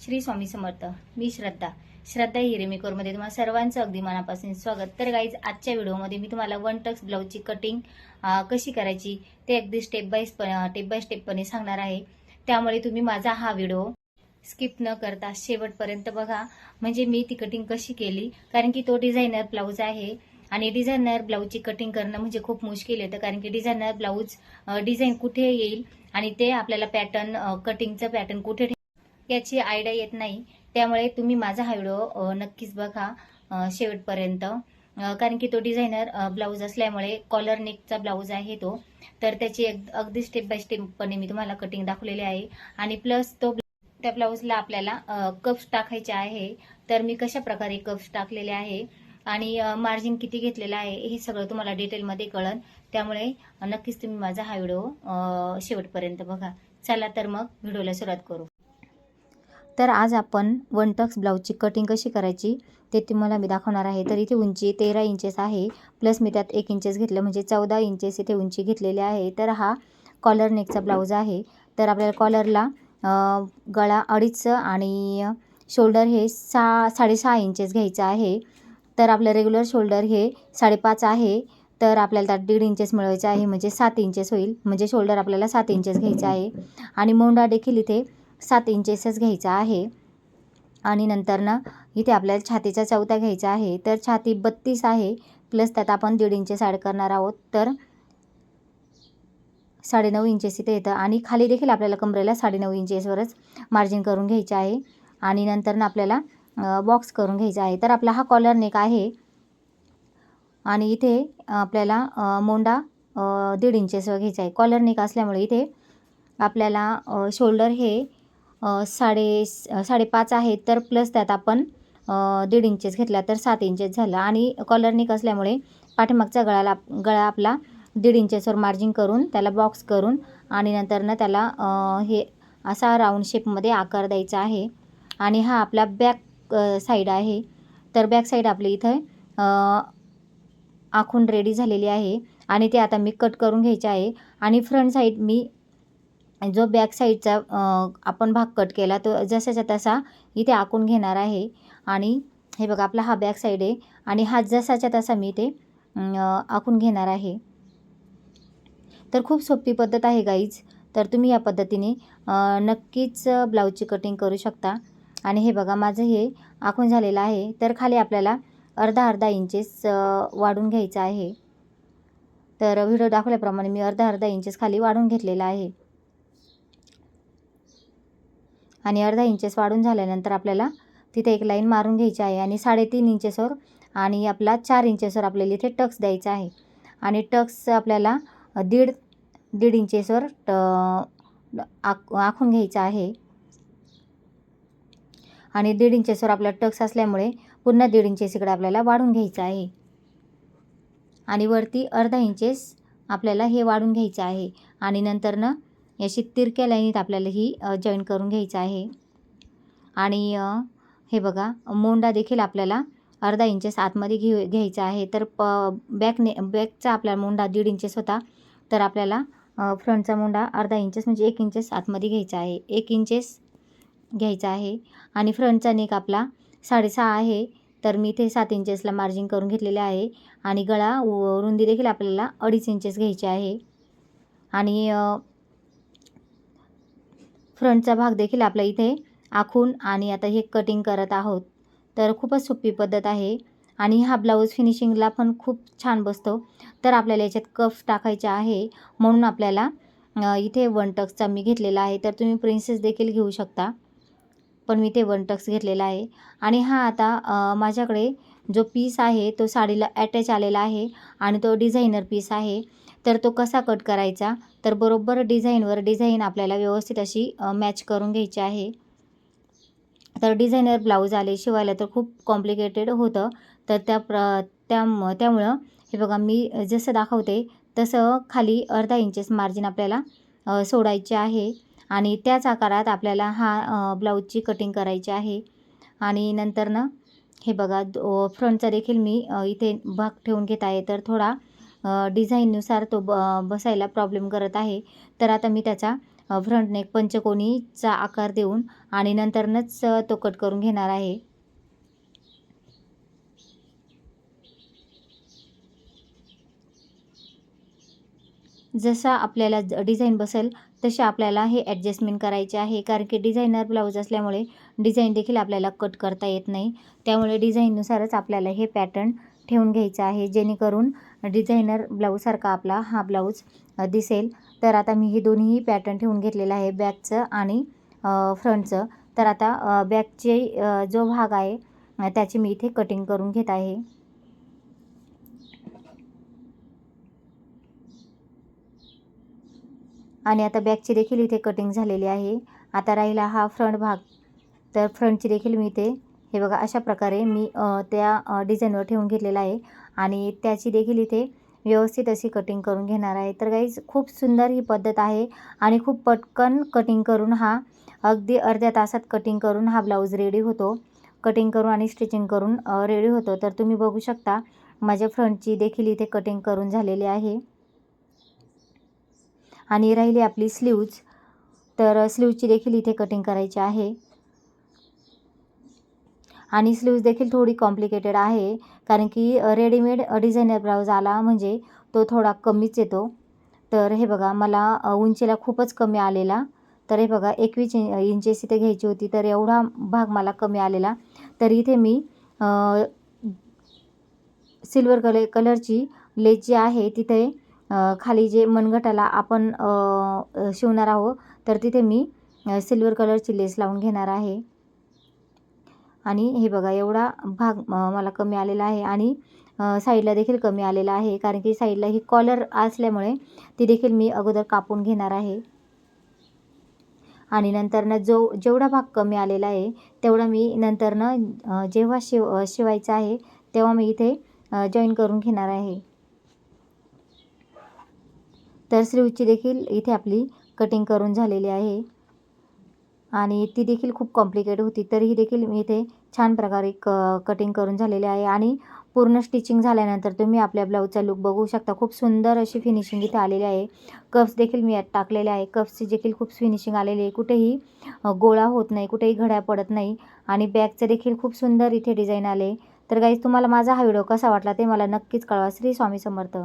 श्री स्वामी समर्थ. मी श्रद्धा. श्रद्धा हिरेमेकरमध्ये तुम्हाला सर्वांचं अगदी मनापासून स्वागत. तर गाईज आजच्या व्हिडिओमध्ये मी तुम्हाला वन टक्स ब्लाऊजची कटिंग कशी करायची ते अगदी स्टेप बाय स्टेप बाय स्टेपपणे सांगणार आहे. त्यामुळे तुम्ही माझा हा व्हिडिओ स्किप न करता शेवटपर्यंत बघा. म्हणजे मी ती कटिंग कशी केली? कारण की तो डिझायनर ब्लाऊज आहे आणि डिझायनर ब्लाऊजची कटिंग करणं म्हणजे खूप मुश्किल येतं कारण की डिझायनर ब्लाऊज डिझाईन कुठे येईल आणि ते आपल्याला पॅटर्न कटिंगचं पॅटर्न कुठे याची आयडिया येत नाही. त्यामुळे तुम्ही माझा हा व्हिडिओ नक्कीच बघा शेवटपर्यंत. कारण की तो डिझायनर ब्लाऊज असल्यामुळे कॉलर नेकचा ब्लाऊज आहे तो. तर त्याची एक- अगदी स्टेप बाय स्टेपपणे मी तुम्हाला कटिंग दाखवलेली आहे. आणि प्लस तो त्या ब्लाऊजला आपल्याला कप्स टाकायचे आहे. तर मी कशा प्रकारे कप्स टाकलेले आहे आणि मार्जिन किती घेतलेलं आहे हे सगळं तुम्हाला डिटेलमध्ये कळन. त्यामुळे नक्कीच तुम्ही माझा हा व्हिडिओ शेवटपर्यंत बघा. चला तर मग व्हिडिओला सुरुवात करू. तर आज आपण वन टक्स ब्लाऊजची कटिंग कशी करायची ते तुम्हाला मी दाखवणार आहे. तर इथे उंची तेरा इंचेस आहे प्लस मी त्यात एक इंचेस घेतलं म्हणजे चौदा इंचेस इथे उंची घेतलेली आहे. तर हा कॉलर नेकचा ब्लाऊज आहे. तर आपल्याला कॉलरला गळा अडीच आणि शोल्डर हे सहा साडेसहा इंचेस घ्यायचं आहे. तर आपलं रेग्युलर शोल्डर हे साडेपाच आहे. तर आपल्याला त्यात दीड इंचेस मिळवायचे आहे म्हणजे सात इंचेस होईल. म्हणजे शोल्डर आपल्याला सात इंचेस घ्यायचं आहे. आणि मोंडा देखील इथे सात इंचेसच घ्यायचा आहे. आणि नंतर ना इथे आपल्याला छातीचा चौथा घ्यायचा आहे. तर छाती बत्तीस आहे प्लस त्यात आपण दीड इंचेस ॲड करणार आहोत. तर साडेनऊ इंचेस इथे येतं. आणि खाली देखील आपल्याला कमरेला साडेनऊ इंचेसवरच मार्जिन करून घ्यायचे आहे. आणि नंतर ना आपल्याला बॉक्स करून घ्यायचा आहे. तर आपला हा कॉलर नेक आहे. आणि इथे आपल्याला मोंडा दीड इंचेसवर घ्यायचा आहे. कॉलर नेक असल्यामुळे इथे आपल्याला शोल्डर हे साडे साडेपाच आहे तर प्लस त्यात आपण दीड इंचेस घेतला तर सात इंचेस झालं. आणि कॉलरनिक असल्यामुळे पाठीमागचा गळाला गळा आपला दीड इंचेसवर मार्जिन करून त्याला बॉक्स करून आणि नंतरनं त्याला हे असा राऊंड शेपमध्ये आकार द्यायचा आहे. आणि हा आपला बॅक साईड आहे. तर बॅक साईड आपली इथं आखून रेडी झालेली आहे. आणि ते आता मी कट करून घ्यायचे आहे. आणि फ्रंट साईड मी जो बॅक साईडचा आपण भाग कट केला तो जसाच्या तसा इथे आखून घेणार आहे. आणि हे बघा आपला हा बॅक साईड आहे. आणि हा जसाच्या तसा मी ते आखून घेणार आहे. तर खूप सोपी पद्धत आहे गाईज तर तुम्ही या पद्धतीने नक्कीच ब्लाऊजची कटिंग करू शकता. आणि हे बघा माझं हे आखून झालेलं आहे. तर खाली आपल्याला अर्धा अर्धा इंचेस वाढून घ्यायचं आहे. तर व्हिडिओ दाखवल्याप्रमाणे मी अर्धा अर्धा इंचेस खाली वाढून घेतलेला आहे. आणि अर्धा इंचेस वाढून झाल्यानंतर आपल्याला तिथे एक लाईन मारून घ्यायची आहे आणि साडेतीन इंचेसवर आणि आपला चार इंचेसवर आपल्याला इथे टक्स द्यायचा आहे. आणि टक्स आपल्याला दीड दीड इंचेसवर ट आख आखून घ्यायचं आहे. आणि दीड इंचेसवर आपला टक्स असल्यामुळे पुन्हा दीड इंचेस इकडे आपल्याला वाढून घ्यायचं आहे. आणि वरती अर्धा इंचेस आपल्याला हे वाढून घ्यायचं आहे. आणि नंतरनं ना तिरक्या लाईनीत आपल्याला ही जॉईन करून घ्यायचं आहे. आणि हे बघा मोंडा देखील आपल्याला अर्धा इंचेस आतमध्ये घे घ्यायचा आहे. तर प बॅकने बॅकचा आपला मोंडा दीड इंचेस होता. तर आपल्याला फ्रंटचा मोंडा अर्धा इंचेस म्हणजे एक इंचेस आतमध्ये घ्यायचा आहे. एक इंचेस घ्यायचा आहे. आणि फ्रंटचा नेक आपला साडेसहा आहे. तर मी इथे सात इंचेसला मार्जिन करून घेतलेले आहे. आणि गळा व रुंदी देखील आपल्याला अडीच इंचेस घ्यायची आहे. आणि फ्रंटचा भाग देखील आपला इथे आखून आणि आता हे कटिंग करत आहोत. तर खूपच सोपी पद्धत आहे आणि हा ब्लाऊज फिनिशिंगला पण खूप छान बसतो. तर आपल्याला याच्यात कफ टाकायचे आहे म्हणून आपल्याला इथे वन टक्सचा मी घेतलेला आहे. तर तुम्ही प्रिन्सेस देखील घेऊ शकता. पण मी ते वन टक्स घेतलेला आहे. आणि हा आता माझ्याकडे जो पीस आहे तो साडीला अटॅच आलेला आहे आणि तो डिझायनर पीस आहे. तर तो कसा कट करायचा? तर बरोबर डिझाईनवर डिझाईन आपल्याला व्यवस्थित अशी मॅच करून घ्यायची आहे. तर डिझायनर ब्लाऊज आले शिवायला तर खूप कॉम्प्लिकेटेड होतं. तर त्या प्र त्यामुळं हे बघा मी जसं दाखवते तसं खाली अर्धा इंचेस मार्जिन आपल्याला सोडायचे आहे. आणि त्याच आकारात आपल्याला हा ब्लाऊजची कटिंग करायची आहे. आणि नंतर ना हे बघा दो- फ्रंटचा देखील मी इथे भाग ठेवून घेत आहे. तर थोडा डिझाईननुसार तो ब बसायला प्रॉब्लेम करत आहे. तर आता मी त्याचा फ्रंट नेक पंचकोनीचा आकार देऊन आणि नंतरनच तो कट करून घेणार आहे. जसा आपल्याला डिझाईन बसेल तसे आपल्याला हे ॲडजस्टमेंट करायचे आहे. कारण की डिझायनर ब्लाऊज असल्यामुळे डिझाईन देखील आपल्याला कट करता येत नाही. त्यामुळे डिझाईननुसारच आपल्याला हे पॅटर्न ठेवून घ्यायचं आहे. जेणेकरून डिझायनर ब्लाऊजसारखा आपला हा ब्लाऊज दिसेल. तर आता मी हे दोन्हीही पॅटर्न ठेवून घेतलेलं आहे. बॅकचं आणि फ्रंटचं. तर आता बॅकचे जो भाग आहे त्याची मी इथे कटिंग करून घेत आहे. आणि आता बॅकची देखील इथे कटिंग झालेली आहे. आता राहिला हा फ्रंट भाग. तर फ्रंटची देखील मी इथे हे बघा अशा प्रकारे मी त्या डिझाईनवर ठेवून घेतलेला आहे. आणि त्याची देखील इथे व्यवस्थित अशी कटिंग करून घेणार आहे. तर गाईज खूप सुंदर ही पद्धत आहे आणि खूप पटकन कटिंग करून हा अगदी अर्ध्या तासात कटिंग करून हा ब्लाऊज रेडी होतो. कटिंग करून आणि स्टिचिंग करून रेडी होतो. तर तुम्ही बघू शकता माझ्या फ्रंटची देखील इथे कटिंग करून झालेली आहे. आणि राहिली आपली स्लीव्ज तर स्लीवची देखील इथे कटिंग करायची आहे. आणि स्लीव्ज देखील थोडी कॉम्प्लिकेटेड आहे. कारण की रेडीमेड डिझायनर ब्लाऊज आला म्हणजे तो थोडा कमीच येतो. तर हे बघा मला उंचीला खूपच कमी आलेला. तर हे बघा एकवीस इ इंचेस इथे घ्यायची होती तर एवढा भाग मला कमी आलेला. तर इथे मी सिल्वर कलर कलरची लेस जी आहे तिथे खाली जे मनगटाला आपण शिवणार आहोत तर तिथे मी सिल्वर कलरची लेस लावून घेणार आहे. आणि हे बघा एवढा भाग मला कमी आलेला आहे आणि साईडला देखील कमी आलेला आहे. कारण की साईडला ही कॉलर असल्यामुळे ती देखील मी अगोदर कापून घेणार आहे. आणि नंतरनं जो जेवढा भाग कमी आलेला आहे तेवढा मी नंतरनं जेव्हा शिव शिवायचा आहे तेव्हा मी इथे जॉईन करून घेणार आहे. तर स्लीवची देखील इथे आपली कटिंग करून झालेली आहे. आणि ती देखील खूप कॉम्प्लिकेट होती. तरीही देखील मी इथे छान प्रकारे क कटिंग करून झालेले आहे आणि पूर्ण स्टिचिंग झाल्यानंतर तुम्ही आपल्या ब्लाऊजचा लुक बघू शकता. खूप सुंदर अशी फिनिशिंग इथे आलेली आहे. कप्स देखील मी यात टाकलेले आहे. कप्सची देखील खूप फिनिशिंग आलेली आहे. कुठेही गोळा होत नाही कुठेही घड्या पडत नाही आणि बॅगचं देखील खूप सुंदर इथे डिझाईन आले. तर गाईज तुम्हाला माझा हा व्हिडिओ कसा वाटला ते मला नक्कीच कळवा. श्री स्वामी समर्थ.